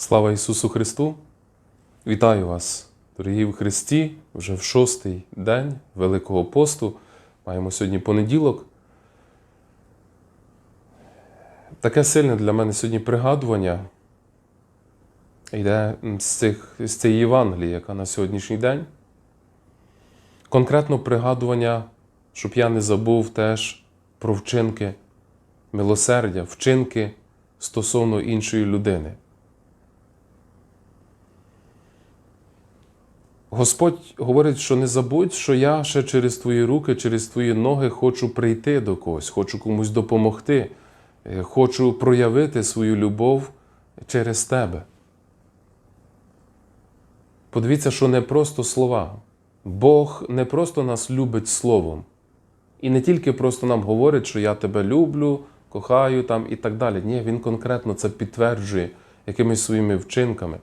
Слава Ісусу Христу! Вітаю вас, дорогі в Христі, вже в шостий день Великого посту. Маємо сьогодні понеділок. Таке сильне для мене сьогодні пригадування йде з, цих, з цієї Євангелії, яка на сьогоднішній день. Конкретно пригадування, щоб я не забув теж про вчинки милосердя, вчинки стосовно іншої людини. Господь говорить, що не забудь, що я ще через твої руки, через твої ноги хочу прийти до когось, хочу комусь допомогти, е, хочу проявити свою любов через тебе. Подивіться, що не просто слова. Бог не просто нас любить словом. І не тільки просто нам говорить, що я тебе люблю, кохаю там і так далі. Ні, Він конкретно це підтверджує якимись своїми вчинками.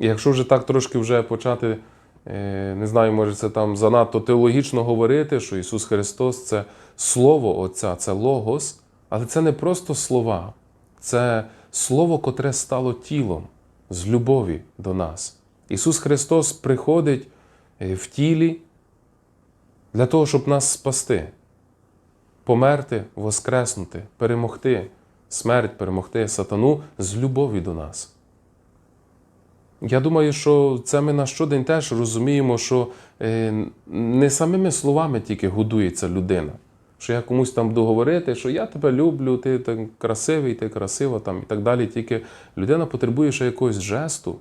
Якщо вже так трошки вже почати, е, не знаю, може це там занадто теологічно говорити, що Ісус Христос це Слово Отця, це Логос, але це не просто слова, це Слово, котре стало тілом з любові до нас. Ісус Христос приходить е, в тілі для того, щоб нас спасти, померти, воскреснути, перемогти смерть, перемогти сатану з любові до нас. Я думаю, що це ми на щодень теж розуміємо, що е, не самими словами тільки годується людина. Що я комусь там буду говорити, що я тебе люблю, ти так красивий, ти красива там і так далі. Тільки людина потребує ще якогось жесту,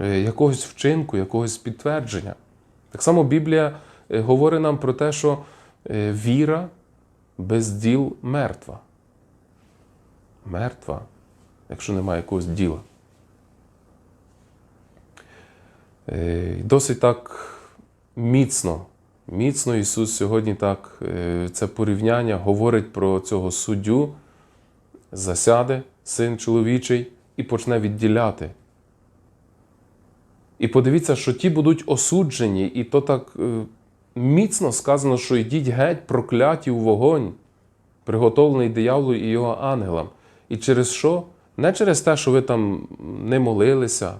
е, якогось вчинку, якогось підтвердження. Так само Біблія е, говорить нам про те, що віра без діл мертва. Мертва, якщо немає якогось діла. Досить так міцно, міцно Ісус сьогодні так е, це порівняння говорить про цього суддю, засяде син чоловічий і почне відділяти. І подивіться, що ті будуть осуджені, і то так е, міцно сказано, що йдіть геть, прокляті у вогонь, приготовлений дияволу і його ангелам. І через що? Не через те, що ви там не молилися,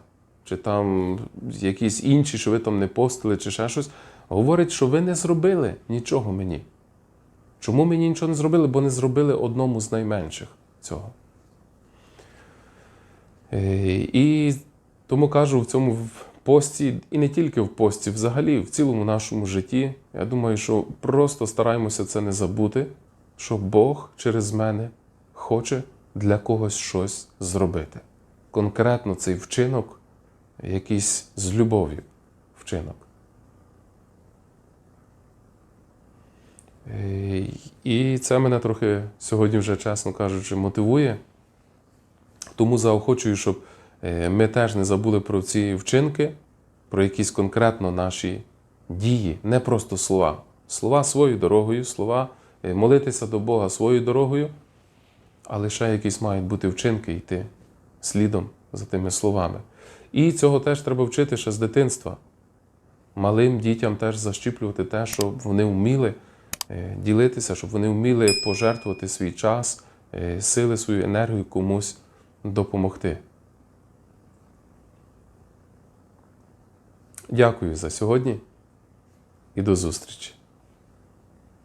чи там якісь інші, що ви там не постили, чи ще щось. Говорить, що ви не зробили нічого мені. Чому мені нічого не зробили? Бо не зробили одному з найменших цього. Е, І тому кажу в цьому пості, і не тільки в пості, взагалі, в цілому нашому житті. Я думаю, що просто стараємося це не забути, що Бог через мене хоче для когось щось зробити. Конкретно цей вчинок, якийсь з любов'ю вчинок. І це мене трохи сьогодні вже, чесно кажучи, мотивує. Тому заохочую, щоб е, ми теж не забули про ці вчинки, про якісь конкретно наші дії, не просто слова. Слова своєю дорогою, слова е, молитися до Бога своєю дорогою, але ще якісь мають бути вчинки йти слідом за тими словами. І цього теж треба вчити ще з дитинства. Малим дітям теж защіплювати те, щоб вони вміли е, ділитися, щоб вони вміли пожертвувати свій час, е, сили, свою енергію комусь допомогти. Дякую за сьогодні і до зустрічі!